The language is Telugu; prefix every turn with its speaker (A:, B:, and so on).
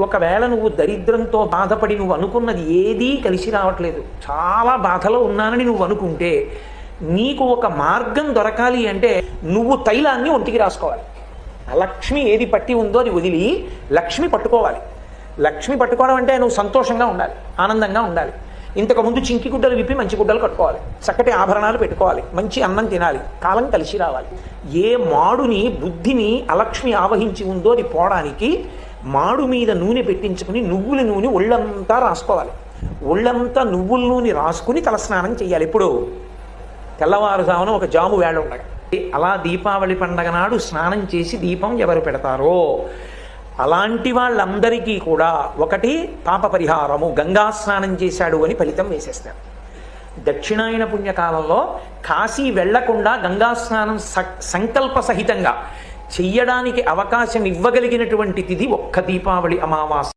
A: ఒకవేళ నువ్వు దరిద్రంతో బాధపడి నువ్వు అనుకున్నది ఏదీ కలిసి రావట్లేదు చాలా బాధలో ఉన్నానని నువ్వు అనుకుంటే నీకు ఒక మార్గం దొరకాలి అంటే నువ్వు తైలాన్ని ఒంటికి రాసుకోవాలి. లక్ష్మి ఏది పట్టి ఉందో అది వదిలి లక్ష్మి పట్టుకోవాలి. లక్ష్మి పట్టుకోవడం అంటే నువ్వు సంతోషంగా ఉండాలి ఆనందంగా ఉండాలి. ఇంతకుముందు చింకి గుడ్డలు విప్పి మంచి గుడ్డలు కట్టుకోవాలి. చక్కటి ఆభరణాలు పెట్టుకోవాలి మంచి అన్నం తినాలి కాలం కలిసి రావాలి. ఏ మాడుని బుద్ధిని అలక్ష్మి ఆవహించి ఉందో అది పోవడానికి మాడు మీద నూనె పెట్టించుకుని నువ్వుల నూనె ఒళ్ళంతా రాసుకోవాలి. ఒళ్ళంతా నువ్వుల నూనె రాసుకుని తలస్నానం చేయాలి ఎప్పుడు తెల్లవారుజామున ఒక జాము వేళ ఉండగా. అలా దీపావళి పండగ నాడు స్నానం చేసి దీపం ఎవరు పెడతారో? అలాంటి వాళ్ళందరికీ కూడా ఒకటి పాప పరిహారము. గంగా స్నానం చేశాడు అని ఫలితం వేసేస్తారు. దక్షిణాయన పుణ్యకాలంలో కాశీ వెళ్ళకుండా గంగా స్నానం సంకల్ప సహితంగా చెయ్యడానికి అవకాశం ఇవ్వగలిగినటువంటి తిథి ఒక్క దీపావళి అమావాస్య.